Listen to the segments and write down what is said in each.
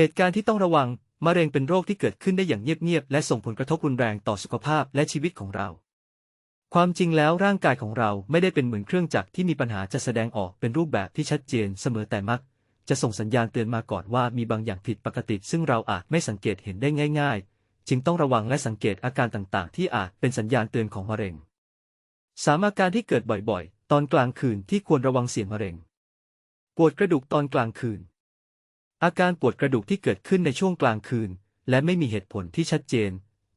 เหตุการณ์ที่ต้องระวัง มะเร็งเป็นโรคที่เกิดขึ้นได้อย่างเงียบๆ และส่งผลกระทบรุนแรงต่อสุขภาพและชีวิตของเรา ความจริงแล้วร่างกายของเราไม่ได้เป็นเหมือนเครื่องจักรที่มีปัญหาจะแสดงออกเป็นรูปแบบที่ชัดเจนเสมอแต่มัก จะส่งสัญญาณเตือนมาก่อนว่ามีบางอย่างผิดปกติ ซึ่งเราอาจไม่สังเกตเห็นได้ง่าย ๆ จึงต้องระวังและสังเกตอาการต่างๆ ที่อาจเป็นสัญญาณเตือนของมะเร็งสามอาการที่เกิดบ่อยๆ ตอนกลางคืนที่ควรระวังเสี่ยงมะเร็ง ปวดกระดูกตอนกลางคืน อาการปวดกระดูกที่เกิดขึ้นในช่วงกลางคืน และไม่มีเหตุผลที่ชัดเจน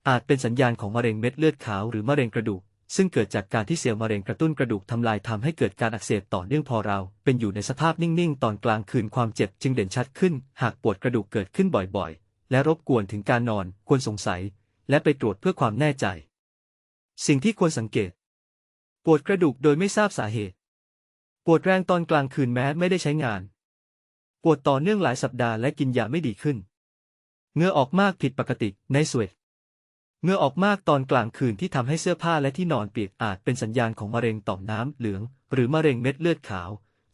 อาจเป็นสัญญาณของมะเร็งเม็ดเลือดขาวหรือมะเร็งกระดูก ซึ่งเกิดจากการที่เซลล์มะเร็งกระตุ้นกระดูกทำลายทำให้เกิดการอักเสบต่อเนื่องพอเรา เป็นอยู่ในสภาพนิ่งๆ ตอนกลางคืนความเจ็บจึงเด่นชัดขึ้น หากปวดกระดูกเกิดขึ้นบ่อยๆ และรบกวนถึงการนอน ควรสงสัย และไปตรวจเพื่อความแน่ใจ สิ่งที่ควรสังเกต ปวดกระดูกโดยไม่ทราบสาเหตุ ปวดแรงตอนกลางคืนแม้ไม่ได้ใช้งาน ปวดต่อเนื่องหลายสัปดาห์และกินยาไม่ดีขึ้นเหงื่อออกมากผิดปกติในสเวตเหงื่อออกมากตอนกลางคืนที่ทำให้เสื้อผ้าและที่นอนเปียกอาจเป็นสัญญาณของมะเร็งต่อมน้ำเหลือง หรือมะเร็งเม็ดเลือดขาว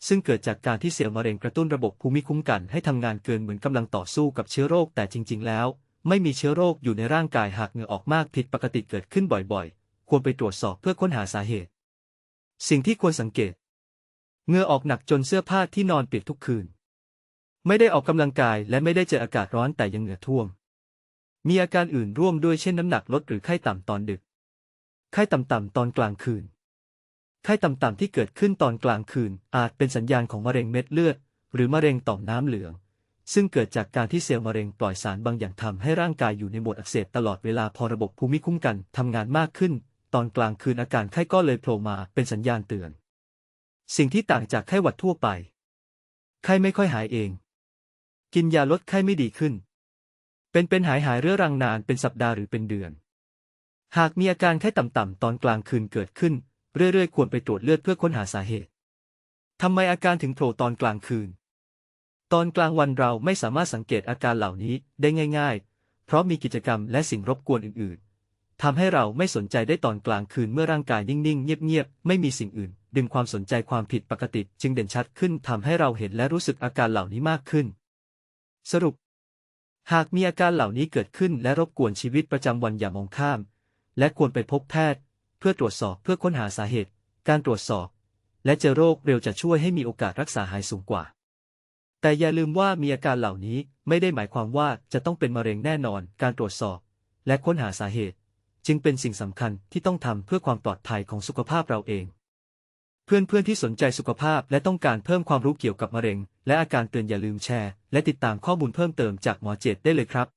ซึ่งเกิดจากการที่เซลล์มะเร็งกระตุ้นระบบภูมิคุ้มกันให้ทำงานเกินเหมือนกำลังต่อสู้กับเชื้อโรค แต่จริง ๆ แล้ว ไม่มีเชื้อโรคอยู่ในร่างกายหากเหงื่อออกมากผิดปกติเกิดขึ้นบ่อยๆ ควรไปตรวจสอบเพื่อค้นหาสาเหตุ สิ่งที่ควรสังเกตเหงื่อออกหนักจนเสื้อผ้าที่นอนเปียกทุกคืน ไม่ได้ออกกำลังกายและไม่ได้เจออากาศร้อนแต่ยังเหงื่อท่วม มีอาการอื่นร่วมด้วยเช่นน้ำหนักลดหรือไข้ต่ำตอนดึก ไข้ต่ำๆตอนกลางคืน ไข้ต่ำๆที่เกิดขึ้นตอนกลางคืน อาจเป็นสัญญาณของมะเร็งเม็ดเลือด หรือมะเร็งต่อมน้ำเหลือง ซึ่งเกิดจากการที่เซลล์มะเร็งปล่อยสารบางอย่างทำให้ร่างกายอยู่ในโหมดอักเสบตลอดเวลาพอระบบภูมิคุ้มกันทำงานมากขึ้น ตอนกลางคืนอาการไข้ก็เลยโผล่มาเป็นสัญญาณเตือน สิ่งที่ต่างจากไข้หวัดทั่วไป ไข้ไม่ค่อยหายเอง กินยาลดไข้ไม่ดีขึ้น เป็นเป็นหายหายเรื้อรังนานเป็นสัปดาห์หรือเป็นเดือน หากมีอาการไข้ต่ำๆตอนกลางคืนเกิดขึ้น เรื่อยๆ ควรไปตรวจเลือดเพื่อค้นหาสาเหตุทำไมอาการถึงโผล่ตอนกลางคืน ตอนกลางวันเราไม่สามารถสังเกตอาการเหล่านี้ได้ง่าย ๆ เพราะมีกิจกรรมและสิ่งรบกวนอื่นๆทำให้เราไม่สนใจได้ตอนกลางคืนเมื่อร่างกายนิ่งๆ เงียบๆ ไม่มีสิ่งอื่น ดึงความสนใจความผิดปกติ จึงเด่นชัดขึ้นทำให้เราเห็นและรู้สึกอาการเหล่านี้มากขึ้น สรุป หากมีอาการเหล่านี้เกิดขึ้นและรบกวนชีวิตประจำวันอย่ามองข้าม และควรไปพบแพทย์ เพื่อตรวจสอบเพื่อค้นหาสาเหตุ การตรวจสอบ และเจอโรคเร็วจะช่วยให้มีโอกาสรักษาหายสูงกว่า แต่อย่าลืมว่ามีอาการเหล่านี้ไม่ได้หมายความว่าจะต้องเป็นมะเร็งแน่นอน การตรวจสอบ และค้นหาสาเหตุ จึงเป็นสิ่งสำคัญที่ต้องทำเพื่อความปลอดภัยของสุขภาพเราเอง เพื่อนๆที่สนใจสุขภาพและต้องการเพิ่มความรู้เกี่ยวกับมะเร็ง และอาการเตือนอย่าลืมแชร์ และติดตามข้อมูลเพิ่มเติมจากหมอเจตได้เลยครับ